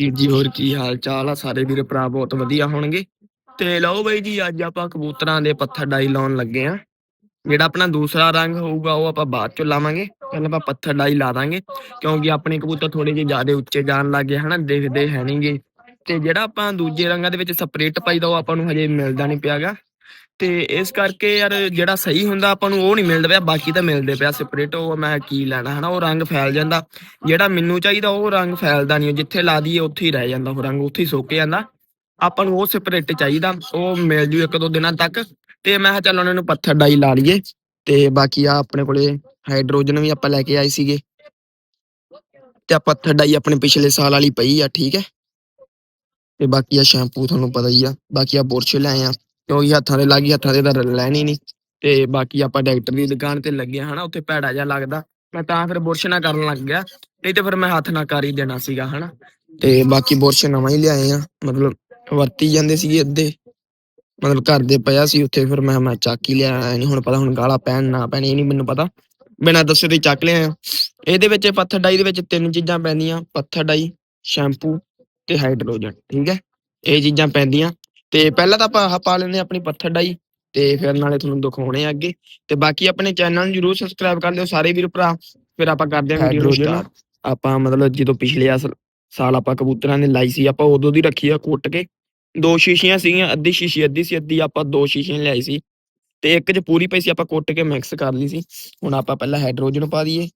ਜੀ ਹੋਰ ਕੀ ਹਾਲ ਚਾਲ ਆ? ਸਾਰੇ ਵੀਰ ਭਰਾ ਬਹੁਤ ਵਧੀਆ ਹੋਣਗੇ। ਤੇ ਲਓ ਬਾਈ ਜੀ, ਅੱਜ ਆਪਾਂ ਕਬੂਤਰਾਂ ਦੇ ਪੱਥਰ ਡਾਈ ਲਾਉਣ ਲੱਗੇ ਆ। ਜਿਹੜਾ ਆਪਣਾ ਦੂਸਰਾ ਰੰਗ ਹੋਊਗਾ, ਉਹ ਆਪਾਂ ਬਾਅਦ ਚ ਲਾਵਾਂਗੇ। ਪਹਿਲਾਂ ਆਪਾਂ ਪੱਥਰ ਡਾਈ ਲਾ ਦਾਂਗੇ, ਕਿਉਂਕਿ ਆਪਣੇ ਕਬੂਤਰ ਥੋੜੇ ਜਿਹੇ ਜ਼ਿਆਦਾ ਉੱਚੇ ਜਾਣ ਲੱਗੇ ਹਨਾ? ਦੇਖਦੇ ਹੈ ਨਹੀਂਗੇ ਤੇ ਜਿਹੜਾ ਆਪਾਂ ਦੂਜੇ ਰੰਗਾਂ ਦੇ ਵਿੱਚ ਸਪਰੇਟ ਪਾਈਦਾ, ਉਹ ਆਪਾਂ ਨੂੰ ਹਜੇ ਮਿਲਦਾ ਨਹੀਂ ਪਿਆਗਾ। ਤੇ ਇਸ ਕਰਕੇ ਯਾਰ ਜਿਹੜਾ ਸਹੀ ਹੁੰਦਾ ਆਪਾਂ ਨੂੰ ਉਹ ਨਹੀਂ ਮਿਲਦਾ ਪਿਆ, ਬਾਕੀ ਤਾਂ ਮਿਲਦੇ ਪਿਆ ਸਪਰੇਟ ਉਹ ਮੈਂ ਕੀ ਲੈਣਾ, ਹਨਾ? ਉਹ ਰੰਗ ਫੈਲ ਜਾਂਦਾ। ਜਿਹੜਾ ਮੈਨੂੰ ਚਾਹੀਦਾ ਉਹ ਰੰਗ ਫੈਲਦਾ ਨਹੀਂ ਜਿੱਥੇ ਲਾ ਦਈਏ ਉੱਥੇ ਹੀ ਰਹਿ ਜਾਂਦਾ ਉਹ ਰੰਗ, ਉੱਥੇ ਹੀ ਸੁੱਕ ਜਾਂਦਾ। ਆਪਾਂ ਨੂੰ ਉਹ ਸਪਰੇਟ ਚਾਹੀਦਾ, ਉਹ ਮਿਲ ਜੂ ਇੱਕ ਦੋ ਦਿਨਾਂ ਤੱਕ। ਤੇ ਮੈਂ ਕਿਹਾ ਚੱਲ ਉਹਨਾਂ ਨੂੰ ਪੱਥਰ ਡਾਈ ਲਾ ਲਈਏ। ਤੇ ਬਾਕੀ ਆ ਆਪਣੇ ਕੋਲੇ ਹਾਈਡਰੋਜਨ ਵੀ ਆਪਾਂ ਲੈ ਕੇ ਆਏ ਸੀਗੇ। ਤੇ ਆ ਪੱਥਰ ਡਾਈ ਆਪਣੇ ਪਿਛਲੇ ਸਾਲ ਵਾਲੀ ਪਈ ਆ, ਠੀਕ ਹੈ? ਤੇ ਬਾਕੀ ਆ ਸ਼ੈਂਪੂ ਤੁਹਾਨੂੰ ਪਤਾ ਹੀ ਆ, ਬਾਕੀ ਆ ਬੁਰਸ਼ ਲੈ ਆ। ਕਿਉਂਕਿ ਹੱਥਾਂ ਦੇ ਲੱਗੀ, ਹੱਥਾਂ ਦੇ ਤਾਂ ਲੈਣੀ ਨਹੀਂ। ਤੇ ਬਾਕੀ ਆਪਾਂ ਡਾਕਟਰ ਦੀ ਦੁਕਾਨ ਤੇ ਲੱਗੇ ਆ ਹਨਾ, ਉੱਥੇ ਭੈੜਾ ਜਿਹਾ ਲੱਗਦਾ। ਮੈਂ ਤਾਂ ਫਿਰ ਬੁਰਸ਼ ਨਾ ਕਰਨ ਲੱਗ ਗਿਆ, ਨਹੀਂ ਤੇ ਫਿਰ ਮੈਂ ਹੱਥ ਨਾ ਕਰ ਹੀ ਦੇਣਾ ਸੀਗਾ ਹਨਾ। ਤੇ ਬਾਕੀ ਬੁਰਸ਼ ਨਵਾਂ ਹੀ ਲਿਆਏ ਆ, ਮਤਲਬ ਵਰਤੀ ਜਾਂਦੇ ਸੀਗੇ ਅੱਧੇ। ਮਤਲਬ ਘਰ ਦੇ ਪਿਆ ਸੀ ਉੱਥੇ, ਫਿਰ ਮੈਂ ਮੈਂ ਚੱਕ ਹੀ ਲਿਆ ਨਹੀਂ ਹੁਣ ਪਤਾ ਹੁਣ ਗਾਲਾਂ ਪੈਣ ਨਾ ਪੈਣ, ਇਹ ਨਹੀਂ ਮੈਨੂੰ ਪਤਾ। ਬਿਨਾਂ ਦੱਸੇ ਤੇ ਚੱਕ ਲਿਆ ਇਹਦੇ ਵਿੱਚ ਪੱਥਰ ਡਾਈ ਦੇ ਵਿੱਚ ਤਿੰਨ ਚੀਜ਼ਾਂ ਪੈਂਦੀਆਂ, ਪੱਥਰ ਡਾਈ, ਸ਼ੈਂਪੂ ਤੇ ਹਾਈਡਰੋਜਨ, ਠੀਕ ਹੈ? ਇਹ ਚੀਜ਼ਾਂ ਪੈਂਦੀਆਂ। ਤੇ ਪਹਿਲਾਂ ਤਾਂ ਆਪਾਂ ਆਹ ਪਾ ਹਾਂ ਆਪਣੀ ਪੱਥਰ ਡਾਈ ਤੇ ਫਿਰ ਨਾਲੇ ਤੁਹਾਨੂੰ ਦਿਖਾਉਣੇ ਆ ਅੱਗੇ। ਤੇ ਬਾਕੀ ਆਪਣੇ ਚੈਨਲ ਨੂੰ ਜਰੂਰ ਸਬਸਕ੍ਰਾਈਬ ਕਰ ਲਿਓ ਸਾਰੇ ਵੀਰ ਭਰਾ ਫਿਰ ਆਪਾਂ ਕਰਦੇ ਹਾਂ ਵੀਡੀਓ ਸਟਾਰਟ ਆਪਾਂ ਮਤਲਬ ਜਦੋਂ ਪਿਛਲੇ ਸਾਲ ਆਪਾਂ ਕਬੂਤਰਾਂ ਨੇ ਲਾਈ ਸੀ ਆਪਾਂ ਉਦੋਂ ਦੀ ਰੱਖੀ ਆ ਕੁੱਟ ਕੇ। ਦੋ ਸ਼ੀਸ਼ੀਆਂ ਸੀਗੀਆਂ ਅੱਧੀ ਸ਼ੀਸ਼ੀ ਅੱਧੀ ਸੀ ਅੱਧੀ ਆਪਾਂ ਦੋ ਸ਼ੀਸ਼ੀਆਂ ਲਿਆਈ ਸੀ। ਤੇ ਇੱਕ ਚ ਪੂਰੀ ਪਈ ਸੀ ਆਪਾਂ ਕੁੱਟ ਕੇ ਮਿਕਸ ਕਰ ਲਈ ਸੀ। ਹੁਣ ਆਪਾਂ ਪਹਿਲਾਂ ਹਾਈਡਰੋਜਨ ਪਾ ਦਈਏ।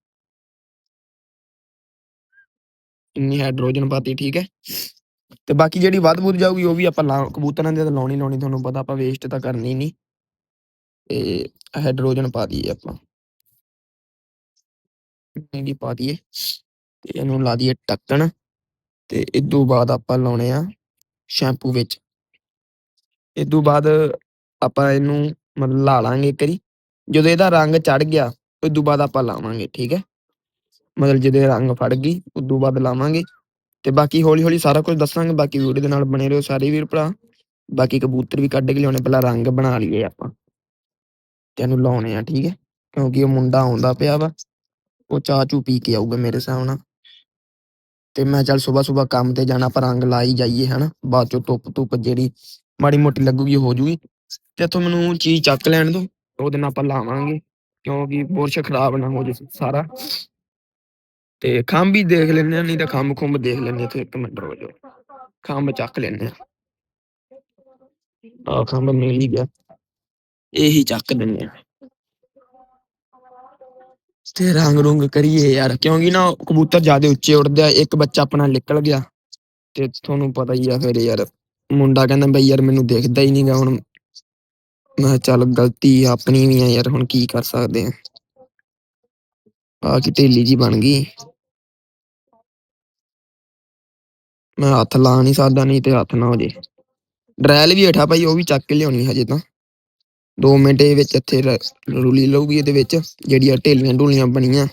ਇੰਨੀ ਹਾਈਡਰੋਜਨ ਪਾਤੀ ਠੀਕ ਹੈ। ਤੇ ਬਾਕੀ ਜਿਹੜੀ ਵੱਧ ਬੁੱਧ ਜਾਊਗੀ ਉਹ ਵੀ ਆਪਾਂ ਲਾ, ਕਬੂਤਰਾਂ ਦੇ ਤਾਂ ਲਾਉਣੀ ਲਾਉਣੀ ਤੁਹਾਨੂੰ ਪਤਾ, ਆਪਾਂ ਵੇਸਟ ਤਾਂ ਕਰਨੀ ਨਹੀਂ ਤੇ ਹਾਈਡਰੋਜਨ ਪਾ ਦਈਏ ਆਪਾਂ। ਇਹਦੀ ਪਾ ਦਈਏ। ਤੇ ਇਹਨੂੰ ਲਾ ਦਈਏ ਟੱਕਣ ਤੇ ਇਦੋਂ ਬਾਅਦ ਆਪਾਂ ਲਾਉਣੇ ਆ ਸ਼ੈਂਪੂ ਵਿੱਚ। ਇਦੋਂ ਬਾਅਦ ਆਪਾਂ ਇਹਨੂੰ ਮਤਲਬ ਲਾ ਲਾਂਗੇ ਇੱਕ ਵਾਰੀ। ਜਦੋਂ ਇਹਦਾ ਰੰਗ ਚੜ ਗਿਆ ਉਦੋਂ ਬਾਅਦ ਆਪਾਂ ਲਾਵਾਂਗੇ, ਠੀਕ ਹੈ? ਮਤਲਬ ਜਿਹਦੇ ਰੰਗ ਫੜ ਗਈ ਉਦੋਂ ਬਾਅਦ ਲਾਵਾਂਗੇ। ਤੇ ਬਾਕੀ ਹੌਲੀ ਹੌਲੀ ਸਾਰਾ ਕੁਝ ਦੱਸਾਂਗੇ, ਬਾਕੀ ਵੀਡੀਓ ਦੇ ਨਾਲ ਬਣੇ ਰਹੋ ਸਾਰੇ ਵੀਰ ਭਰਾ। ਬਾਕੀ ਕਬੂਤਰ ਵੀ ਕੱਢ ਕੇ ਲਿਆਉਣੇ, ਪਹਿਲਾਂ ਰੰਗ ਬਣਾ ਲਈਏ ਆਪਾਂ। ਤੇ ਇਹਨੂੰ ਲਾਉਣੇ ਆ, ਠੀਕ ਹੈ? ਕਿਉਂਕਿ ਉਹ ਮੁੰਡਾ ਆਉਂਦਾ ਪਿਆ ਵਾ, ਉਹ ਚਾਹ ਚੂ ਪੀ ਕੇ ਆਊਗਾ ਮੇਰੇ ਹਿਸਾਬ ਨਾਲ। ਤੇ ਮੈਂ ਚੱਲ ਸਵੇਰ ਸਵੇਰ ਕੰਮ ਤੇ ਜਾਣਾ ਪਰ ਰੰਗ ਲਾਈ ਜਾਈਏ, ਹਨਾ? ਬਾਅਦ ਚੋਂ ਧੁੱਪ ਧੁੱਪ ਜਿਹੜੀ ਮਾੜੀ ਮੋਟੀ ਲੱਗੂਗੀ ਹੋ ਜੂਗੀ ਤੇ ਇੱਥੋਂ ਮੈਨੂੰ ਚੀਜ਼ ਚੱਕ ਲੈਣ ਦੋ ਉਹਦੇ ਨਾਲ ਆਪਾਂ ਲਾਵਾਂਗੇ, ਕਿਉਂਕਿ ਬੁਰਸ਼ ਖਰਾਬ ਨਾ ਹੋ ਜੇ ਸਾਰਾ। ਤੇ ਖੰਭ ਵੀ ਦੇਖ ਲੈਣੇ ਆ ਨਹੀਂ ਤਾਂ ਖੰਭ ਖੁੰਭ ਦੇਖ ਲੈਣੇ ਆ ਤੇ ਇੱਕ ਮਿੰਟ ਰੋ ਜਾਓ। ਖੰਭ ਚੱਕ ਲੈਂਦੇ ਆ ਆ ਖੰਭ ਮਿਲ ਹੀ ਗਿਆ। ਇਹੀ ਚੱਕ ਦਿੰਦੇ ਆ ਤੇ ਰੰਗ ਰੁੰਗ ਕਰੀਏ ਯਾਰ, ਕਿਉਂਕਿ ਨਾ ਕਬੂਤਰ ਜ਼ਿਆਦਾ ਉੱਚੇ ਉੱਡਦੇ ਆ, ਇੱਕ ਬੱਚਾ ਆਪਣਾ ਨਿਕਲ ਗਿਆ ਤੇ ਤੁਹਾਨੂੰ ਪਤਾ ਹੀ ਆ ਫਿਰ ਯਾਰ, ਮੁੰਡਾ ਕਹਿੰਦਾ ਬਈ ਯਾਰ ਮੈਨੂੰ ਦੇਖਦਾ ਹੀ ਨਹੀਂਗਾ ਹੁਣ। ਮੈਂ ਕਿਹਾ ਚੱਲ ਗਲਤੀ ਆਪਣੀ ਵੀ ਆ ਯਾਰ, ਹੁਣ ਕੀ ਕਰ ਸਕਦੇ ਆ। ਆ ਕੀ ਢੇਲੀ ਜੀ ਬਣ ਗਈ। ਮੈਂ ਹੱਥ ਲਾ ਨਹੀਂ ਸਕਦਾ, ਨਹੀਂ ਤੇ ਹੱਥ ਨਾ ਹੋ ਜੇ। ਡਰੈਲ ਵੀ ਹੇਠਾ ਭਾਈ, ਉਹ ਵੀ ਚੱਕ ਕੇ ਲਿਆਉਣੀ ਹਜੇ ਤਾਂ। 2 ਮਿੰਟ ਇਹ ਵਿੱਚ ਇੱਥੇ ਰ- ਰੁਲੀ ਲਊਗੀ ਇਹਦੇ ਵਿੱਚ, ਜਿਹੜੀਆਂ ਢੇਲੀਆਂ ਢੂਲੀਆਂ ਬਣੀਆਂ,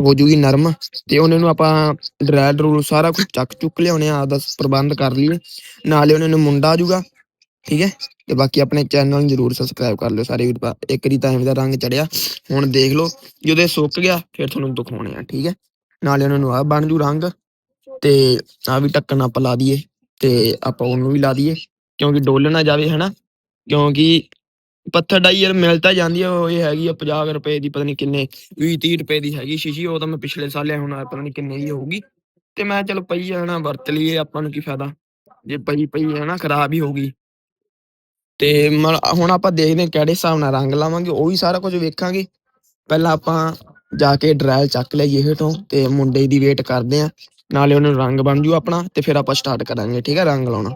ਹੋ ਜੂਗੀ ਨਰਮ। ਤੇ ਉਹਨਾਂ ਨੂੰ ਆਪਾਂ ਡਰੈਲ ਰੂਲ ਸਾਰਾ ਕੁਝ ਚੱਕ ਚੁੱਕ ਲਿਆਉਣੇ ਆ ਆਦਾ ਪ੍ਰਬੰਧ ਕਰ ਲਈਏ। ਨਾਲੇ ਉਹਨਾਂ ਨੂੰ ਮੁੰਡਾ ਆ ਜਾਊਗਾ ਠੀਕ ਹੈ? ਤੇ ਬਾਕੀ ਆਪਣੇ ਚੈਨਲ ਨੂੰ ਜਰੂਰ ਸਬਸਕ੍ਰਾਈਬ ਕਰ ਲਿਓ ਸਾਰੇ ਵੀਰ ਭਰਾ ਇੱਕ ਰੀ ਟਾਈਮ ਦਾ ਰੰਗ ਚੜਿਆ। ਹੁਣ ਦੇਖ ਲਓ, ਜਦੋਂ ਇਹ ਸੁੱਕ ਗਿਆ, ਫਿਰ ਤੁਹਾਨੂੰ ਦਿਖਾਉਣੇ ਆ, ਠੀਕ ਹੈ? ਨਾਲੇ ਉਹਨਾਂ ਨੂੰ ਆ ਬਣ ਜੂ ਰੰਗ। ਤੇ ਆ ਵੀ ਢੱਕਣ ਆਪਾਂ ਲਾ ਦਈਏ ਤੇ ਆਪਾਂ ਉਹਨੂੰ ਵੀ ਲਾ ਦਈਏ, ਕਿਉਂਕਿ ਡੋਲ ਨਾ ਜਾਵੇ, ਹਨਾ? ਕਿਉਂਕਿ ਪੱਥਰ ਡਾਈ ਯਾਰ ਮਿਲ ਤਾਂ ਜਾਂਦੀ ਆ, ਉਹ ਇਹ ਹੈਗੀ ਆ 50 ਰੁਪਏ ਦੀ, ਪਤਾ ਨਹੀਂ ਕਿੰਨੇ 20 30 ਰੁਪਏ ਦੀ ਹੈਗੀ ਸ਼ੀਸ਼ੀ, ਉਹ ਤਾਂ ਮੈਂ ਪਿਛਲੇ ਸਾਲ ਲਿਆ, ਹੁਣ ਪਤਾ ਨਹੀਂ ਕਿੰਨੇ ਦੀ ਹੋਊਗੀ। ਤੇ ਮੈਂ ਚਲੋ ਪਈ ਆ ਨਾ ਵਰਤ ਲਈਏ ਆਪਾਂ ਨੂੰ ਕੀ ਫਾਇਦਾ, ਜੇ ਪਈ ਪਈ ਹੈ ਨਾ ਖਰਾਬ ਹੀ ਹੋਊਗੀ। ਤੇ ਮਲ- ਹੁਣ ਆਪਾਂ ਦੇਖਦੇ ਹਾਂ ਕਿਹੜੇ ਹਿਸਾਬ ਨਾਲ ਰੰਗ ਲਾਵਾਂਗੇ, ਉਹ ਵੀ ਸਾਰਾ ਕੁਝ ਵੇਖਾਂਗੇ। ਪਹਿਲਾਂ ਆਪਾਂ ਜਾ ਕੇ ਡਰਾਇਲ ਚੱਕ ਲਈਏ ਹੇਠੋਂ, ਤੇ ਮੁੰਡੇ ਦੀ ਵੇਟ ਕਰਦੇ ਆ ਨਾਲੇ ਉਹਨੂੰ ਰੰਗ ਬਣ ਜੂ ਆਪਣਾ ਤੇ ਫਿਰ ਆਪਾਂ ਸਟਾਰਟ ਕਰਾਂਗੇ ਠੀਕ ਹੈ ਰੰਗ ਲਾਉਣਾ।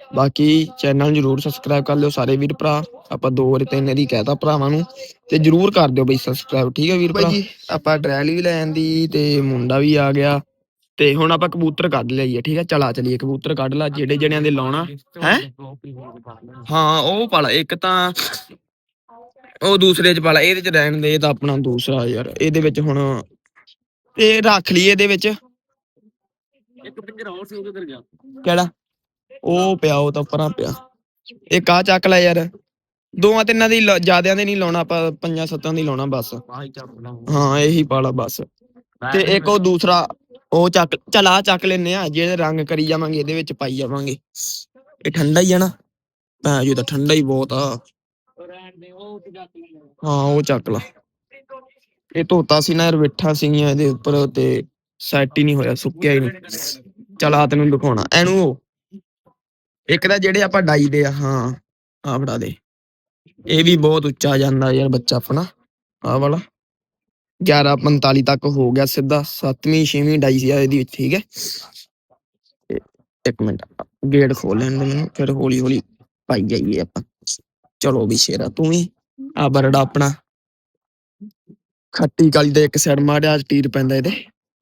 ਬਾਕੀ ਚੈਨਲ ਨੂੰ ਜਰੂਰ ਸਬਸਕ੍ਰਾਈਬ ਕਰ ਲਿਓ ਸਾਰੇ ਵੀਰ ਭਰਾ ਆਪਾਂ ਦੋ ਵਾਰੀ ਤਿੰਨ ਵਾਰੀ ਕਹਿਤਾ ਭਰਾਵਾਂ ਨੂੰ ਤੇ ਜਰੂਰ ਕਰ ਦਿਓ ਬਈ ਸਬਸਕ੍ਰਾਈਬ ਠੀਕ ਹੈ ਵੀਰ ਭਰਾ? ਜੀ ਆਪਾਂ ਡਰੈਲ ਵੀ ਲੈ ਆਂਦੀ ਤੇ ਮੁੰਡਾ ਵੀ ਆ ਗਿਆ ਤੇ ਹੁਣ ਆਪਾਂ ਕਬੂਤਰ ਕੱਢ ਲਈਏ ਠੀਕ ਹੈ ਚਲਾ ਚਲੀਏ ਕਬੂਤਰ ਕੱਢ ਲਾ ਜਿਹੜੇ ਜਣਿਆਂ ਦੇ ਲਾਉਣਾ ਹੈ? ਹਾਂ ਉਹ ਪਾਲਾ ਇੱਕ ਤਾਂ ਉਹ ਦੂਸਰੇ ਚ ਪਾਲਾ ਇਹਦੇ ਚ ਰਹਿਣ ਦੇ ਇਹ ਤਾਂ ਆਪਣਾ ਦੂਸਰਾ ਯਾਰ ਇਹਦੇ ਵਿੱਚ ਹੁਣ ਇਹ ਰੱਖ ਲਈ ਇਹਦੇ ਵਿੱਚ। ਇੱਕ ਪਿੰਜਰਾ ਹੋਰ ਸੀ ਉਹ ਕਿੱਧਰ ਗਿਆ। ਕਿਹੜਾ? ਉਹ ਪਿਆ ਉਹ ਤਾਂ ਪਰਾਂ ਪਿਆ। ਇੱਕ ਆ ਚੱਕ ਲੈ ਯਾਰ। ਦੋਆਂ ਤਿੰਨਾਂ ਦੀ ਜ਼ਿਆਦਿਆਂ ਦੇ ਨਹੀਂ ਲਾਉਣਾ ਆਪਾਂ ਪੰਜਾਂ ਸੱਤਾਂ ਦੀ ਲਾਉਣਾ ਬਸ। ਹਾਂ ਇਹੀ ਪਾਲਾ ਬਸ। ਤੇ ਇੱਕ ਉਹ ਦੂਸਰਾ ਉਹ ਚੱਕ ਚਲਾ ਚੱਕ ਲੈਨੇ ਆ ਜਿਹੜੇ ਰੰਗ ਕਰੀ ਜਾਵਾਂਗੇ ਇਹਦੇ ਵਿੱਚ ਪਾਈ ਜਾਵਾਂਗੇ। ਇਹ ਠੰਡਾ ਹੀ ਆ ਨਾ। ਭੈਣ ਜੀ ਤਾਂ ਠੰਡਾ ਹੀ ਬਹੁਤ ਆ। ਹਾਂ ਉਹ ਚੱਕ ਲਾ। ਇਹ ਧੋਤਾ ਸੀ ਨਾ ਯਾਰ ਬਿੱਠਾ ਸੀਗੀਆਂ ਇਹਦੇ ਉੱਪਰ ਤੇ ਸੈੱਟ ਹੀ ਨਹੀਂ ਹੋਇਆ, ਸੁੱਕਿਆ ਹੀ ਨਹੀਂ। ਚਲ ਆ ਤੈਨੂੰ ਦਿਖਾਉਣਾ, ਇਹਨੂੰ ਇੱਕ ਤਾਂ ਜਿਹੜੇ ਆਪਾਂ ਡਾਈ ਦੇ ਆ, ਹਾਂ ਆ ਫੜਾ ਦੇ। ਇਹ ਵੀ ਬਹੁਤ ਉੱਚਾ ਜਾਂਦਾ ਯਾਰ ਬੱਚਾ ਆਪਣਾ ਆ ਵਾਲਾ। 1145 ਤੱਕ ਹੋ ਗਿਆ ਸਿੱਧਾ 7ਵੀਂ 6ਵੀਂ ਡਾਈ ਸੀ ਇਹਦੀ ਵਿੱਚ ਠੀਕ ਹੈ। ਤੇ ਇੱਕ ਮਿੰਟ, ਗੇਟ ਖੋਲ ਲੈਣ ਦੇ ਮੈਨੂੰ, ਫਿਰ ਹੌਲੀ ਹੌਲੀ ਪਾਈ ਜਾਈਏ ਆਪਾਂ। ਚਲੋ ਵੀ ਸ਼ੇਰਾ, ਤੂੰ ਵੀ ਆ ਬਰੜਾ ਆਪਣਾ। ਖੱਟੀ ਕਾਲੀ ਦੇ ਇੱਕ ਸਾਈਡ ਮਾੜਿਆ ਟੀਰ ਪੈਂਦਾ ਇਹਦੇ।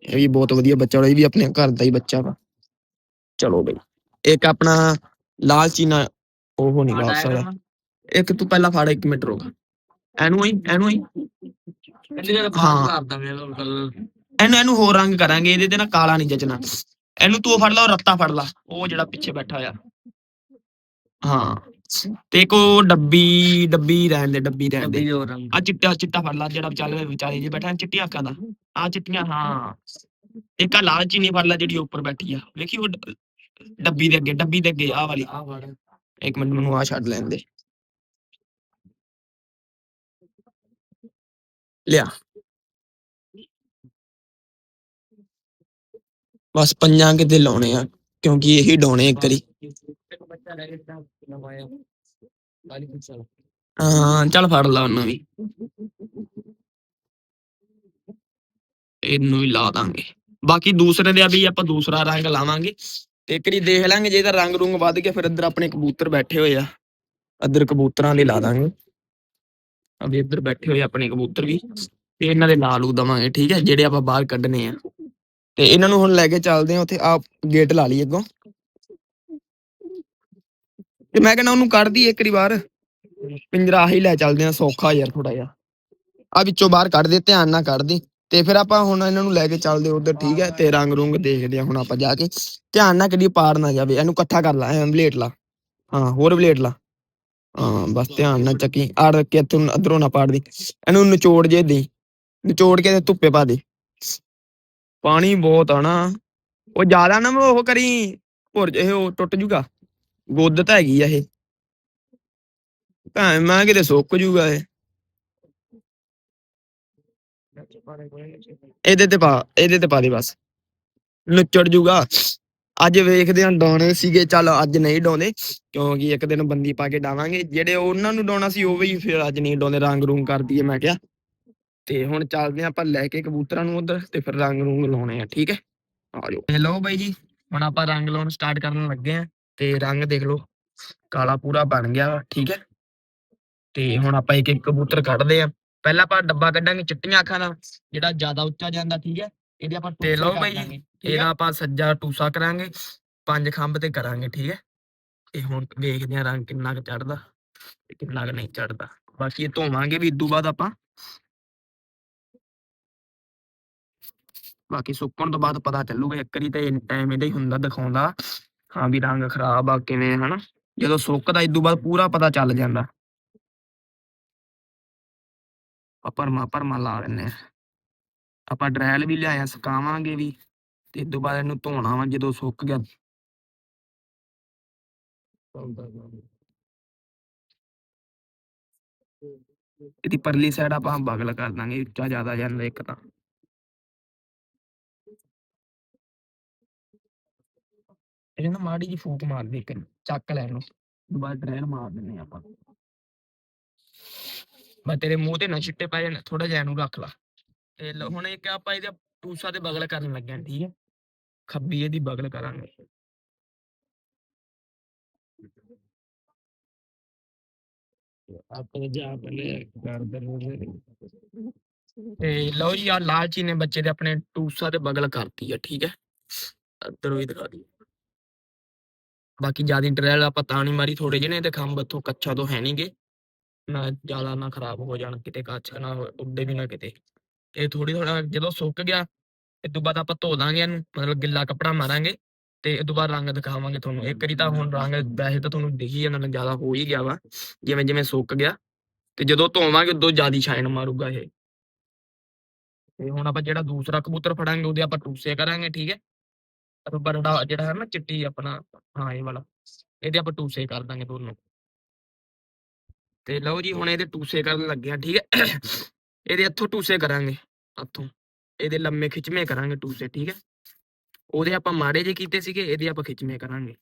ਇਹ ਵੀ ਬਹੁਤ ਵਧੀਆ ਬੱਚਾ ਵਾ, ਇਹ ਵੀ ਆਪਣੇ ਘਰ ਦਾ ਹੀ ਬੱਚਾ ਵਾ। ਚਲੋ ਬਈ ਇੱਕ ਆਪਣਾ ਲਾਲ ਚੀਨਾ ਉਹ ਨਹੀਂ ਗਾ ਸਕਦਾ। ਇੱਕ ਤੂੰ ਪਹਿਲਾਂ ਫੜ ਇੱਕ ਮਿੰਟ ਰੁਕ। ਇਹਨੂੰ ਹੀ ਇਹਨੂੰ ਹੀ। ਹਾਂ। ਬਾਹਰ ਕਰਦਾ ਮੈਂ ਉਹ ਕਲਰ ਇਹਨੂੰ ਇਹਨੂੰ ਹੋਰ ਰੰਗ ਕਰਾਂਗੇ ਇਹਦੇ ਤੇ ਨਾ ਕਾਲਾ ਨਹੀਂ ਜਚਣਾ। ਇਹਨੂੰ ਤੂੰ ਉਹ ਫੜ ਲਾ ਉਹ ਰੱਤਾ ਫੜ ਲਾ ਉਹ ਜਿਹੜਾ ਪਿੱਛੇ ਬੈਠਾ ਹੋਇਆ ਹਾਂ। ਤੇ ਉਹ ਡੱਬੀ ਡੱਬੀ ਰਹਿਣ ਦੇ ਡੱਬੀ ਰਹਿਣ ਦੇ। ਰੰਗ ਆ ਚਿੱਟਾ ਚਿੱਟਾ ਫੜ ਲਾ ਜਿਹੜਾ ਵਿਚਾਲੇ ਵਿਚਾਲੇ ਜੇ ਬੈਠਾ ਚਿੱਟੀਆਂ ਅੱਖਾਂ ਦਾ। ਆ ਚਿੱਟੀਆਂ ਹਾਂ। ਇੱਕ ਆ ਲਾਲ ਚੀਨੀ ਫੜ ਲਾ ਜਿਹੜੀ ਉੱਪਰ ਬੈਠੀ ਆ। ਵੇਖੀ ਉਹ ਡ- ਡੱਬੀ ਦੇ ਅੱਗੇ ਡੱਬੀ ਦੇ ਅੱਗੇ ਆ ਵਾਲੀ। ਆ ਵੜ ਇੱਕ ਮਿੰਟ ਮੈਨੂੰ ਆ ਛੱਡ ਲੈਣ ਦੇ। ਲਿਆ। ਬਸ ਪੰਜਾਂ ਕਿਤੇ ਲਾਉਣੇ ਆ ਕਿਉਂਕਿ ਇਹੀ ਡਾਉਣੇ ਇੱਕ ਵਾਰੀ। ਹਾਂ, ਚੱਲ ਫੜ ਲਾ ਉਹਨੂੰ ਵੀ। ਇਹਨੂੰ ਵੀ ਲਾ ਦਾਂਗੇ। ਬਾਕੀ ਦੂਸਰੇ ਦੇ ਵੀ ਆਪਾਂ ਦੂਸਰਾ ਰੰਗ ਲਾਵਾਂਗੇ। ਤੇ ਇੱਕ ਦੇਖ ਲਾਂਗੇ ਜੇ ਇਹਦਾ ਰੰਗ ਰੁੰਗ ਵੱਧ ਗਿਆ, ਫਿਰ ਇੱਧਰ ਆਪਣੇ ਕਬੂਤਰ ਬੈਠੇ ਹੋਏ ਆ। ਇੱਧਰ ਕਬੂਤਰਾਂ ਦੇ ਲਾ ਦਾਂਗੇ। ਅਬੇ ਇੱਧਰ ਬੈਠੇ ਹੋਏ ਆਪਣੇ ਕਬੂਤਰ ਵੀ। ਤੇ ਇਹਨਾਂ ਦੇ ਲਾ ਲੂ ਦਵਾਂਗੇ, ਠੀਕ ਹੈ? ਜਿਹੜੇ ਆਪਾਂ ਬਾਹਰ ਕੱਢਨੇ ਆ। ਤੇ ਇਹਨਾਂ ਨੂੰ ਹੁਣ ਲੈ ਕੇ ਚੱਲਦੇ ਆ, ਉੱਥੇ ਆਪ ਗੇਟ ਲਾ ਲਈ ਅੱਗੋਂ। ਤੇ ਮੈਂ ਕਹਿੰਦਾ ਉਹਨੂੰ ਕੱਢਦੀ ਇੱਕ ਵਾਰੀ ਬਾਹਰ। ਪਿੰਜਰਾ ਹੀ ਲੈ ਚੱਲਦੇ ਆ, ਸੌਖਾ ਯਾਰ ਥੋੜਾ ਜਿਹਾ। ਆ ਵਿੱਚੋਂ ਬਾਹਰ ਕੱਢ ਦੇ, ਧਿਆਨ ਨਾਲ ਕੱਢ ਦੀ। ਤੇ ਫਿਰ ਆਪਾਂ ਹੁਣ ਇਹਨਾਂ ਨੂੰ ਲੈ ਕੇ ਚੱਲਦੇ ਉਧਰ, ਠੀਕ ਹੈ? ਤੇ ਰੰਗ ਰੁੰਗ ਦੇਖਦੇ ਆ ਹੁਣ ਆਪਾਂ ਜਾ ਕੇ। ਧਿਆਨ ਨਾਲ ਕਦੀ ਪਾੜ ਨਾ ਜਾਵੇ, ਇਹਨੂੰ ਇਕੱਠਾ ਕਰ ਲਾ ਐਂ ਬਲੇਟ ਲਾ। ਹਾਂ, ਹੋਰ ਬਲੇਟ ਲਾ। ਹਾਂ, ਬਸ ਧਿਆਨ ਨਾਲ ਚੱਕੀ। ਆੜ ਰੱਖ ਕੇ ਇੱਥੋਂ ਅਧਰੋਂ ਨਾ ਪਾੜ ਦੀ। ਇਹਨੂੰ ਨਿਚੋੜ ਜੇ ਦੇ। ਨਿਚੋੜ ਕੇ ਤੇ ਧੁੱਪੇ ਪਾ ਦੇ। ਪਾਣੀ ਬਹੁਤ ਆ ਨਾ। ਉਹ ਜ਼ਿਆਦਾ ਨਾ ਉਹ ਕਰੀ ਭੁਰ ਇਹ ਉਹ ਟੁੱਟ ਜੂਗਾ। ਗੋਦ ਤਾਂ ਹੈਗੀ ਆ ਇਹ। ਭੈਣ, ਮੈਂ ਕਿਤੇ ਸੁੱਕ ਜੂਗਾ ਇਹ। ਇਹਦੇ ਤੇ ਪਾ, ਇਹਦੇ ਤੇ ਪਾ ਦੇ ਬਸ। ਨੁੱਚੜ ਜੂਗਾ। ਅੱਜ ਵੇਖਦੇ ਹਾਂ ਡਾਉਣੇ ਸੀਗੇ। ਚੱਲ ਅੱਜ ਨਹੀਂ ਡਾਉਂਦੇ, ਕਿਉਂਕਿ ਇੱਕ ਦਿਨ ਬੰਦੀ ਪਾ ਕੇ ਡਾਵਾਂਗੇ। ਜਿਹੜੇ ਉਹਨਾਂ ਨੂੰ ਡਾਉਣਾ ਸੀ, ਉਹ ਵੀ ਫਿਰ ਅੱਜ ਨਹੀਂ ਡਾਉਂਦੇ। ਰੰਗ ਰੂੰਗ ਕਰਦੀ ਹੈ ਮੈਂ ਕਿਹਾ। ਤੇ ਹੁਣ ਚੱਲਦੇ ਹਾਂ ਆਪਾਂ ਲੈ ਕੇ ਕਬੂਤਰਾਂ ਨੂੰ ਉਧਰ, ਤੇ ਫਿਰ ਰੰਗ ਰੂੰਗ ਲਾਉਣੇ ਆ, ਠੀਕ ਹੈ? ਆ ਜਾਓ। ਲਓ ਬਾਈ ਜੀ, ਹੁਣ ਆਪਾਂ ਰੰਗ ਲਾਉਣ ਸਟਾਰਟ ਕਰਨ ਲੱਗੇ ਆ ਤੇ ਰੰਗ ਦੇਖ ਲਓ ਕਾਲਾ ਪੂਰਾ ਬਣ ਗਿਆ ਠੀਕ ਹੈ। ਤੇ ਹੁਣ ਆਪਾਂ ਇੱਕ ਇੱਕ ਕਬੂਤਰ ਕੱਢਦੇ ਆ ਪਹਿਲਾਂ ਆਪਾਂ ਡੱਬਾ ਕੱਢਾਂਗੇ ਚਿੱਟੀਆਂ ਅੱਖਾਂ ਦਾ ਜਿਹੜਾ ਜ਼ਿਆਦਾ ਉੱਚਾ ਜਾਂਦਾ ਠੀਕ ਹੈ। ਇਹਦੇ ਆਪਾਂ ਤੇ ਲਓ ਜੀ ਇਹਦਾ ਆਪਾਂ ਸੱਜਾ ਟੂਸਾ ਕਰਾਂਗੇ ਪੰਜ ਖੰਭ ਤੇ ਕਰਾਂਗੇ ਠੀਕ ਹੈ। ਤੇ ਹੁਣ ਵੇਖਦੇ ਆ ਰੰਗ ਕਿੰਨਾ ਕੁ ਚੜਦਾ ਤੇ ਕਿੰਨਾ ਕੁ ਨਹੀਂ ਚੜਦਾ ਬਾਕੀ ਇਹ ਧੋਵਾਂਗੇ ਵੀ ਇਦੋਂ ਬਾਅਦ ਆਪਾਂ। ਬਾਕੀ ਸੁੱਕਣ ਤੋਂ ਬਾਅਦ ਪਤਾ ਚੱਲੂਗਾ ਇੱਕ ਵਾਰੀ ਤੇ ਟਾਈਮ ਇਹਦਾ ਹੀ ਹੁੰਦਾ ਦਿਖਾਉਂਦਾ। ਹਾਂ ਵੀ ਰੰਗ ਖਰਾਬ ਆ ਕਿਵੇਂ ਹਨਾ? ਜਦੋਂ ਸੁੱਕਦਾ ਇਦੋਂ ਬਾਅਦ ਪੂਰਾ ਪਤਾ ਚੱਲ ਜਾਂਦਾ। ਪਰਮਾ ਪਰਮਾ ਲਾ ਲੈਨੇ ਆਪਾਂ ਡਰੈਲ ਵੀ ਲਿਆਇਆ, ਸੁਕਾਵਾਂਗੇ ਵੀ ਤੇ ਇਦੋਂ ਬਾਅਦ ਇਹਨੂੰ ਧੋਣਾ ਵਾ ਜਦੋਂ ਸੁੱਕ ਗਿਆ। ਇਹਦੀ ਪਰਲੀ ਸਾਈਡ ਆਪਾਂ ਬਗਲ ਕਰ ਦਾਂਗੇ, ਉੱਚਾ ਜ਼ਿਆਦਾ ਜਾਂਦਾ ਇੱਕ ਤਾਂ। ਇਹ ਨਾ ਮਾੜੀ ਜੀ ਫੂਕ ਮਾਰ ਦੇ ਇੱਕ ਚੱਕ ਲੈ ਇਹਨੂੰ। ਦੁਬਾਰਾ ਡਰੈਲ ਮਾਰ ਦਿੰਨੇ ਆਪਾਂ। ਮੈਂ ਤੇਰੇ ਮੂੰਹ ਤੇ ਨਾ ਛਿੱਟੇ ਪੈ ਜਾਣ ਥੋੜਾ ਜਿਹਾ ਇਹਨੂੰ ਰੱਖ ਲਾ। ਤੇ ਲ- ਹੁਣ ਇੱਕ ਆਪਾਂ ਇਹਦੇ ਟੂਸਾ ਤੇ ਬਗਲ ਕਰਨ ਲੱਗੇ ਆਂ ਠੀਕ ਹੈ? ਖੱਬੀ ਇਹਦੀ ਬਗਲ ਕਰਾਂਗੇ। ਆਪਣੇ ਜਾ ਪਹਿਲੇ ਕਰ ਦੇ ਤੇ ਲਓ ਜੀ ਆ ਲਾਲਚੀ ਨੇ ਬੱਚੇ ਦੇ ਆਪਣੇ ਟੂਸਾ ਤੇ ਬਗਲ ਕਰਤੀ ਆ ਠੀਕ ਹੈ? ਇੱਧਰੋਂ ਵੀ ਦਿਖਾ ਦੀ ਬਾਕੀ ਜ਼ਿਆਦਾ ਡਰੈਲ ਆਪਾਂ ਤਾਂ ਨਹੀਂ ਮਾਰੀ ਥੋੜੇ ਜਿਹੇ ਨੇ ਤੇ ਖੰਭ ਇੱਥੋਂ ਕੱਚਾ ਤੋਂ ਹੈ ਨਹੀਂਗੇ ਨਾ ਜ਼ਿਆਦਾ ਨਾ ਖਰਾਬ ਹੋ ਜਾਣ ਕਿਤੇ ਕੱਚ ਨਾ ਉੱਡੇ ਵੀ ਨਾ ਕਿਤੇ। ਤੇ ਥੋੜੀ ਥੋੜਾ ਜਦੋਂ ਸੁੱਕ ਗਿਆ, ਇਹ ਤੋਂ ਬਾਅਦ ਆਪਾਂ ਧੋ ਦਾਂਗੇ ਇਹਨੂੰ, ਮਤਲਬ ਗਿੱਲਾ ਕੱਪੜਾ ਮਾਰਾਂਗੇ ਤੇ ਇਹ ਤੋਂ ਬਾਅਦ ਰੰਗ ਦਿਖਾਵਾਂਗੇ ਤੁਹਾਨੂੰ। ਇੱਕ ਵਾਰੀ ਤਾਂ ਹੁਣ ਰੰਗ ਵੈਸੇ ਤਾਂ ਤੁਹਾਨੂੰ ਦਿਖੀ ਜਾਂਦਾ, ਜ਼ਿਆਦਾ ਹੋ ਹੀ ਗਿਆ ਵਾ, ਜਿਵੇਂ ਜਿਵੇਂ ਸੁੱਕ ਗਿਆ ਤੇ ਜਦੋਂ ਧੋਵਾਂਗੇ ਉਦੋਂ ਜ਼ਿਆਦਾ ਸ਼ਾਈਨ ਮਾਰੂਗਾ ਇਹ। ਤੇ ਹੁਣ ਆਪਾਂ ਜਿਹੜਾ ਦੂਸਰਾ ਕਬੂਤਰ ਫੜਾਂਗੇ, ਉਹਦੇ ਆਪਾਂ ਟੂਸੇ ਕਰਾਂਗੇ, ਠੀਕ ਹੈ? ਬਰੜਾ ਜਿਹੜਾ ਹੈ ਨਾ ਚਿੱਟੀ ਆਪਣਾ, ਹਾਂ ਇਹ ਵਾਲਾ। ਇਹਦੇ ਆਪਾਂ ਟੂਸੇ ਕਰ ਦਾਂਗੇ ਦੋਨੋਂ। ਤੇ ਲਓ ਜੀ, ਹੁਣ ਇਹਦੇ ਟੂਸੇ ਕਰਨ ਲੱਗੇ ਆ ਠੀਕ ਹੈ। ਇਹਦੇ ਇੱਥੋਂ ਟੂਸੇ ਕਰਾਂਗੇ ਇੱਥੋਂ ਇਹਦੇ ਲੰਮੇ ਖਿੱਚਵੇਂ ਕਰਾਂਗੇ ਟੂਸੇ, ਠੀਕ ਹੈ। ਉਹਦੇ ਆਪਾਂ ਮਾੜੇ ਜੇ ਕੀਤੇ ਸੀਗੇ, ਇਹਦੇ ਆਪਾਂ ਖਿੱਚਵੇਂ ਕਰਾਂਗੇ।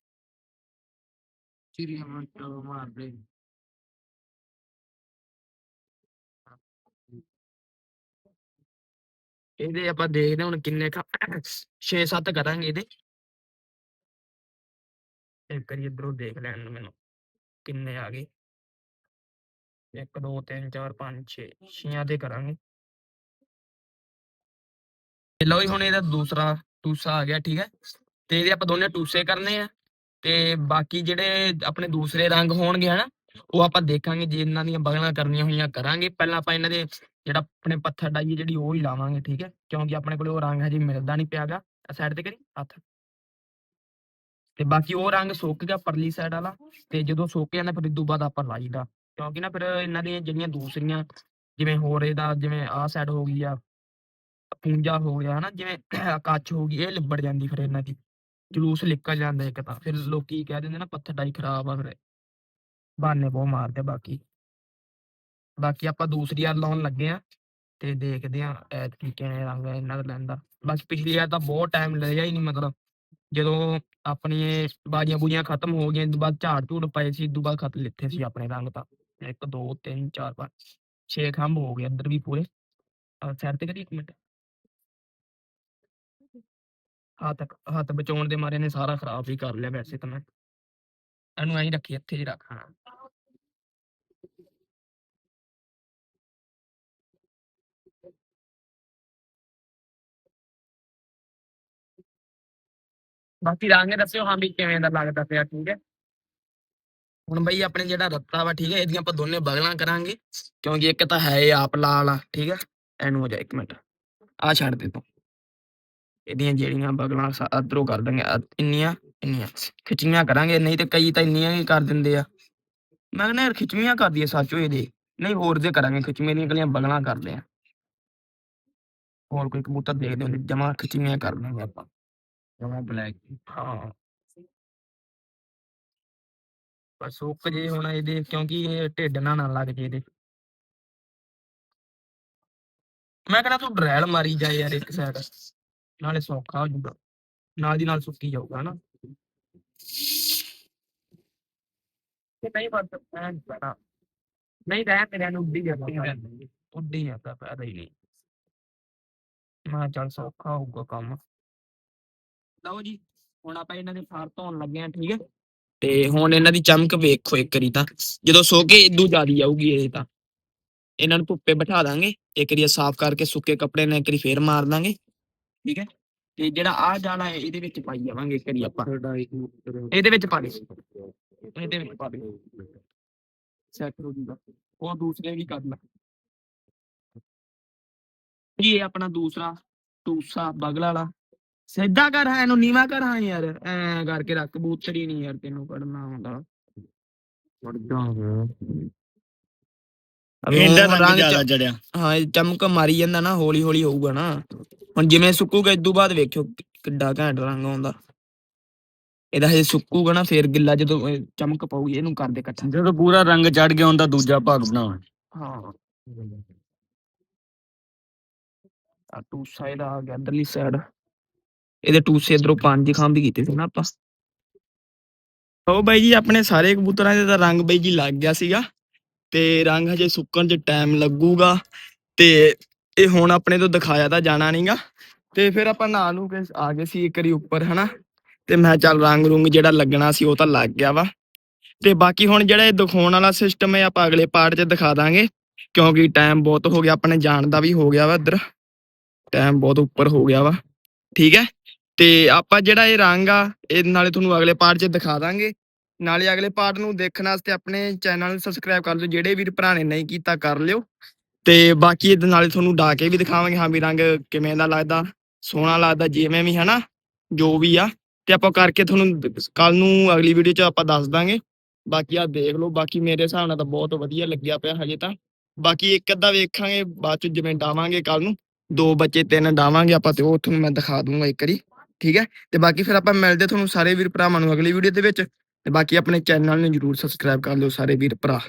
ਚਿੜੀਆਂ ਮਾਰਦੇ ਇਹਦੇ ਆਪਾਂ ਦੇਖਦੇ ਹਾਂ ਹੁਣ ਕਿੰਨੇ ਕ 6-7 ਕਰਾਂਗੇ ਇਹਦੇ। ਇੱਕ ਵਾਰੀ ਇਧਰੋਂ ਦੇਖ ਲੈਣ ਨੂੰ ਮੈਨੂੰ, ਕਿੰਨੇ ਆ ਗਏ। 1 2 3 4 5 6 ਛੀਆਂ ਦੇ ਕਰਾਂਗੇ। ਲਓ ਹੁਣ ਇਹਦਾ ਦੂਸਰਾ ਟੂਸਾ ਆ ਗਿਆ, ਠੀਕ ਹੈ। ਤੇ ਇਹਦੇ ਆਪਾਂ ਦੋਨੇ ਟੂਸੇ ਕਰਨੇ ਆ, ਤੇ ਬਾਕੀ ਜਿਹੜੇ ਆਪਣੇ ਦੂਸਰੇ ਰੰਗ ਹੋਣਗੇ ਹਨਾ, ਉਹ ਆਪਾਂ ਦੇਖਾਂਗੇ, ਜੇ ਇਹਨਾਂ ਦੀਆਂ ਬਗਲਾਂ ਕਰਨੀਆਂ ਹੋਈਆਂ ਕਰਾਂਗੇ। ਪਹਿਲਾਂ ਆਪਾਂ ਇਹਨਾਂ ਦੇ ਜਿਹੜਾ ਆਪਣੇ ਪੱਥਰ ਡਾਈ ਜਿਹੜੀ ਉਹ ਹੀ ਲਾਵਾਂਗੇ, ਠੀਕ ਹੈ? ਕਿਉਂਕਿ ਆਪਣੇ ਕੋਲ ਉਹ ਰੰਗ ਹਜੇ ਮਿਲਦਾ ਨਹੀਂ ਪਿਆਗਾ ਸਾਈਡ ਤੇ ਕਰੀ, ਹੱਥ। ਤੇ ਬਾਕੀ ਉਹ ਰੰਗ ਸੁੱਕ ਗਿਆ ਪਰਲੀ ਸਾਈਡ ਵਾਲਾ ਤੇ ਜਦੋਂ ਸੁੱਕ ਜਾਂਦਾ ਫਿਰ ਇਦੋਂ ਬਾਅਦ ਆਪਾਂ ਲਾਈਦਾ ਕਿਉਂਕਿ ਨਾ ਫਿਰ ਇਹਨਾਂ ਦੀਆਂ ਜਿਹੜੀਆਂ ਦੂਸਰੀਆਂ ਜਿਵੇਂ ਹੋਰ ਇਹਦਾ ਜਿਵੇਂ ਆਹ ਸਾਈਡ ਹੋ ਗਈ ਆ, ਪੂੰਜਾ ਹੋ ਗਿਆ, ਹਨਾ, ਜਿਵੇਂ ਆਹ ਕੱਚ ਹੋ ਗਈ, ਇਹ ਲਿਬੜ ਜਾਂਦੀ ਫਿਰ ਇਹਨਾਂ ਦੀ। ਜਲੂਸ ਨਿਕਲ ਜਾਂਦਾ ਇੱਕ ਤਾਂ। ਫਿਰ ਲੋਕੀ ਕਹਿ ਦਿੰਦੇ ਨਾ ਪੱਥਰ ਡਾਈ ਖਰਾਬ ਆ ਫਿਰ। ਬਹਾਨੇ ਬਹੁਤ ਮਾਰਦੇ ਬਾਕੀ। ਬਾਕੀ ਆਪਾਂ ਦੂਸਰੀ ਵਾਰ ਲਾਉਣ ਲੱਗੇ ਆ ਤੇ ਦੇਖਦੇ ਆ ਐਤਕੀ ਕਿਵੇਂ ਰੰਗ ਇਹਨਾਂ ਦਾ ਲੈਂਦਾ ਬਾਕੀ ਪਿਛਲੀ ਵਾਰ ਤਾਂ ਬਹੁਤ ਟਾਈਮ ਲਿਆ ਹੀ ਨਹੀਂ ਮਤਲਬ। ਜਦੋਂ ਆਪਣੀ ਬਾਜੀਆਂ ਬੂਜੀਆਂ ਖਤਮ ਹੋ ਗਈਆਂ ਇਦੋਂ ਬਾਅਦ ਝਾੜ ਝੂੜ ਪਏ ਸੀ ਇਦੋਂ ਬਾਅਦ ਖਤ ਲਿੱਥੇ ਸੀ ਆਪਣੇ ਰੰਗ ਤਾਂ। 1 2 3 4 5 6 ਖੰਭ ਹੋ ਗਏ ਅੰਦਰ ਵੀ ਪੂਰੇ। ਸਾਈਡ ਤੇ ਕਰੀ ਇੱਕ ਮਿੰਟ। ਹੱਥ ਹੱਥ ਬਚਾਉਣ ਦੇ ਮਾਰੇ ਨੇ ਸਾਰਾ ਖਰਾਬ ਹੀ ਕਰ ਲਿਆ ਵੈਸੇ ਤਾਂ ਮੈਂ। ਇਹਨੂੰ ਐਂ ਰੱਖੀ, ਇੱਥੇ ਹੀ ਰੱਖ ਬਾਕੀ ਰੰਗ ਦੱਸਿਓ, ਹਾਂ ਵੀ ਕਿਵੇਂ ਦਾ ਲੱਗਦਾ ਪਿਆ, ਠੀਕ ਹੈ? ਹੁਣ ਬਈ ਆਪਣੇ ਜਿਹੜਾ ਰੱਤਾ ਵਾ, ਠੀਕ ਹੈ, ਇਹਦੀਆਂ ਆਪਾਂ ਦੋਨੇ ਬਗਲਾਂ ਕਰਾਂਗੇ, ਕਿਉਂਕਿ ਇੱਕ ਤਾਂ ਹੈ ਇਹ ਆਪ ਲਾਲ ਆ, ਠੀਕ ਹੈ, ਐਨੂੰ ਹੋ ਜਾ ਇੱਕ ਮਿੰਟ ਆ ਛੱਡ ਦੇ ਤੂੰ। ਇਹਦੀਆਂ ਜਿਹੜੀਆਂ ਬਗਲਾਂ ਅਧਰੋਂ ਕਰ ਦਾਂਗੇ ਇੰਨੀਆਂ ਇੰਨੀਆਂ, ਖਿੱਚੀਆਂ ਕਰਾਂਗੇ, ਨਹੀਂ ਤੇ ਕਈ ਤਾਂ ਇੰਨੀਆਂ ਹੀ ਕਰ ਦਿੰਦੇ ਆ। ਮੈਂ ਕਹਿੰਦਾ ਯਾਰ ਖਿੱਚਵੀਆਂ ਕਰ ਦਈਏ ਸੱਚੋ ਇਹਦੇ ਨਹੀਂ ਹੋਰ ਦੇ ਕਰਾਂਗੇ, ਖਿਚਵੀਆਂ ਦੀਆਂ ਇਕੱਲੀਆਂ ਬਗਲਾਂ ਕਰਦੇ ਆ। ਹੋਰ ਕੋਈ ਕਬੂਤਰ ਦੇਖਦੇ ਹੁੰਦੇ, ਜਮਾ ਖਿਚਵੀਆਂ ਕਰ ਲਾਂਗੇ ਆਪਾਂ। ਜਮਾ ਬਲੈਕ ਹਾਂ। ਪਰ ਸੁੱਕ ਜੇ ਹੁਣ ਇਹਦੇ ਕਿਉਂਕਿ ਇਹ ਢਿੱਡ ਨਾ ਨਾ ਲੱਗ ਜੇ ਇਹਦੇ। ਮੈਂ ਕਹਿੰਦਾ ਤੂੰ ਡਰੈਲ ਮਾਰੀ ਜਾ ਯਾਰ ਇੱਕ ਸਾਈਡ ਨਾਲੇ ਸੌਖਾ ਹੋ ਜਾਊਗਾ। ਨਾਲ ਦੀ ਨਾਲ ਸੁੱਕੀ ਜਾਊਗਾ ਨਾ ਤੇ ਨਹੀਂ ਬਸ ਮੈਂ ਪਤਾ। ਨਹੀਂ ਰਹਿ ਤੇਰੇ ਨੂੰ ਉੱਡੀ ਜਾਂਦੀ। ਉੱਡੀ ਜਾਂਦਾ ਪੈਦਾ ਹੀ ਨਹੀਂ। ਮੈਂ ਚੱਲ ਸੌਖਾ ਹੋਊਗਾ ਕੰਮ। ਲਓ ਜੀ, ਹੁਣ ਆਪਾਂ ਇਹਨਾਂ ਦੇ ਫਾਰ ਧੋਣ ਲੱਗੇ ਆ ਠੀਕ ਹੈ। ਤੇ ਹੁਣ ਇਹਨਾਂ ਦੀ ਚਮਕ ਵੇਖੋ ਇੱਕ ਵਾਰੀ ਤਾਂ, ਜਦੋਂ ਸੋ ਕੇ ਇਦੋਂ ਜ਼ਿਆਦੀ ਜਾਊਗੀ ਇਹ ਤਾਂ। ਇਹਨਾਂ ਨੂੰ ਧੁੱਪੇ ਬਿਠਾ ਦਾਂਗੇ, ਇੱਕ ਵਾਰੀ ਸਾਫ਼ ਕਰਕੇ ਸੁੱਕੇ ਕੱਪੜੇ ਨਾਲ ਇੱਕ ਵਾਰੀ ਫੇਰ ਮਾਰ ਦਾਂਗੇ, ਠੀਕ ਹੈ। ਤੇ ਜਿਹੜਾ ਆਹ ਜਾਲਾ ਹੈ, ਇਹਦੇ ਵਿੱਚ ਪਾਈ ਜਾਵਾਂਗੇ ਇੱਕ ਵਾਰੀ ਆਪਾਂ। ਇਹਦੇ ਵਿੱਚ ਪਾ ਦੇ। ਇਹਦੇ ਵਿੱਚ ਪਾ ਦੇ। ਸੈਟ ਹੋ ਜੂਗਾ। ਉਹ ਦੂਸਰੇ ਵੀ ਕਰ ਲੈ। ਇਹ ਆਪਣਾ ਦੂਸਰਾ ਟੂਸਾ ਬਗਲਾ ਵਾਲਾ। ਸਿੱਧਾ ਕਰ ਹਾਂ ਇਹਨੂੰ ਨੀਵਾ ਕਰ ਹਾਂ ਯਾਰ ਐ ਕਰਕੇ ਰੱਖ ਕਬੂਤਰੀ ਨਹੀਂ ਯਾਰ ਤੈਨੂੰ ਪੜਨਾ ਆਉਂਦਾ। ਇਹਦਾ ਹੁਣ ਰੰਗ ਰੰਗ ਜ਼ਿਆਦਾ ਚ- ਜੜਿਆ। ਹਾਂ ਇਹ ਚਮਕ ਮਾਰੀ ਜਾਂਦਾ ਨਾ ਹੌਲੀ ਹੌਲੀ ਹੋਊਗਾ ਨਾ। ਹੁਣ ਜਿਵੇਂ ਸੁੱਕੂਗਾ ਇਦੋਂ ਬਾਅਦ ਵੇਖਿਓ ਕਿੱਡਾ ਘੈਂਟ ਰੰਗ ਆਉਂਦਾ। ਇਹਦਾ ਹਜੇ ਸੁੱਕੂਗਾ ਨਾ ਫੇਰ ਗਿੱਲਾ ਜਦੋਂ ਚਮਕ ਪਾਊਗੀ ਇਹਨੂੰ ਕਰਦੇ ਇਕੱਠਾ। ਜਦੋਂ ਪੂਰਾ ਰੰਗ ਚੜ ਗਿਆ ਹੁੰਦਾ ਦੂਜਾ ਭਾਗ ਬਣਾਉਣਾ ਹਾਂ। ਆ ਟੂਸਾ ਇਹਦਾ ਆ ਗਿਆ ਅੰਦਰਲੀ ਸਾਈਡ। ਇਹਦੇ ਟੂਸੇ ਇਧਰੋਂ ਪੰਜ ਖਾਂ ਵੀ ਕੀਤੇ ਸੀ ਨਾ ਆਪਾਂ। ਉਹ ਬਾਈ ਜੀ, ਆਪਣੇ ਸਾਰੇ ਕਬੂਤਰਾਂ ਦੇ ਤਾਂ ਰੰਗ ਬਾਈ ਜੀ ਲੱਗ ਗਿਆ ਸੀਗਾ, ਤੇ ਰੰਗ ਹਜੇ ਸੁੱਕਣ 'ਚ ਟਾਈਮ ਲੱਗੂਗਾ, ਤੇ ਇਹ ਹੁਣ ਆਪਣੇ ਤੋਂ ਦਿਖਾਇਆ ਤਾਂ ਜਾਣਾ ਨਹੀਂਗਾ ਤੇ ਫਿਰ ਆਪਾਂ ਨਹਾ ਨੂੰ ਕੇ ਆ ਗਏ ਸੀ ਇੱਕ ਵਾਰੀ ਉੱਪਰ, ਹਨਾ। ਤੇ ਮੈਂ ਕਿਹਾ ਚੱਲ ਰੰਗ ਰੁੰਗ ਜਿਹੜਾ ਲੱਗਣਾ ਸੀ ਉਹ ਤਾਂ ਲੱਗ ਗਿਆ ਵਾ। ਤੇ ਬਾਕੀ ਹੁਣ ਜਿਹੜਾ ਇਹ ਦਿਖਾਉਣ ਵਾਲਾ ਸਿਸਟਮ ਹੈ, ਆਪਾਂ ਅਗਲੇ ਪਾਰਟ 'ਚ ਦਿਖਾ ਦਾਂਗੇ, ਕਿਉਂਕਿ ਟਾਈਮ ਬਹੁਤ ਹੋ ਗਿਆ, ਆਪਣੇ ਜਾਣ ਦਾ ਵੀ ਹੋ ਗਿਆ ਵਾ ਇੱਧਰ। ਟਾਈਮ ਬਹੁਤ ਉੱਪਰ ਹੋ ਗਿਆ ਵਾ। ਠੀਕ ਹੈ? ਤੇ ਆਪਾਂ ਜਿਹੜਾ ਇਹ ਰੰਗ ਆ, ਇਹ ਨਾਲੇ ਤੁਹਾਨੂੰ ਅਗਲੇ ਪਾਰਟ 'ਚ ਦਿਖਾ ਦਾਂਗੇ। ਨਾਲੇ ਅਗਲੇ ਪਾਰਟ ਨੂੰ ਦੇਖਣ ਵਾਸਤੇ ਆਪਣੇ ਚੈਨਲ ਨੂੰ ਸਬਸਕ੍ਰਾਈਬ ਕਰ ਲਿਓ ਜਿਹੜੇ ਵੀਰ ਭਰਾ ਨੇ ਨਹੀਂ ਕੀਤਾ ਕਰ ਲਿਓ। ਤੇ ਬਾਕੀ ਇਹਦੇ ਨਾਲੇ ਤੁਹਾਨੂੰ ਡਾ ਕੇ ਵੀ ਦਿਖਾਵਾਂਗੇ, ਹਾਂ ਵੀ ਰੰਗ ਕਿਵੇਂ ਦਾ ਲੱਗਦਾ, ਸੋਹਣਾ ਲੱਗਦਾ, ਜਿਵੇਂ ਵੀ, ਹਨਾ, ਜੋ ਵੀ ਆ। ਤੇ ਆਪਾਂ ਕਰਕੇ ਤੁਹਾਨੂੰ ਕੱਲ ਨੂੰ ਅਗਲੀ ਵੀਡੀਓ 'ਚ ਆਪਾਂ ਦੱਸ ਦਾਂਗੇ। ਬਾਕੀ ਆ ਦੇਖ ਲਓ, ਬਾਕੀ ਮੇਰੇ ਹਿਸਾਬ ਨਾਲ ਤਾਂ ਬਹੁਤ ਵਧੀਆ ਲੱਗਿਆ ਪਿਆ ਹਜੇ ਤਾਂ। ਬਾਕੀ ਇੱਕ ਅੱਧਾ ਵੇਖਾਂਗੇ, ਬਾਅਦ 'ਚ ਜਿਵੇਂ ਡਾਵਾਂਗੇ ਕੱਲ ਨੂੰ, ਦੋ ਬੱਚੇ ਤਿੰਨ ਡਾਵਾਂਗੇ ਆਪਾਂ ਤੇ ਉਹ ਤੁਹਾਨੂੰ ਮੈਂ ਦਿਖਾ ਦੂੰਗਾ ਇੱਕ ਵਾਰੀ। ਠੀਕ ਹੈ? ਤੇ ਬਾਕੀ ਫਿਰ ਆਪਾਂ ਮਿਲਦੇ ਤੁਹਾਨੂੰ ਸਾਰੇ ਵੀਰ ਭਰਾਵਾਂ ਨੂੰ ਅਗਲੀ ਵੀਡੀਓ ਦੇ ਵਿੱਚ। ਤੇ ਬਾਕੀ ਆਪਣੇ ਚੈਨਲ ਨੂੰ ਜਰੂਰ ਸਬਸਕ੍ਰਾਈਬ ਕਰ ਲਿਓ ਸਾਰੇ ਵੀਰ ਭਰਾ।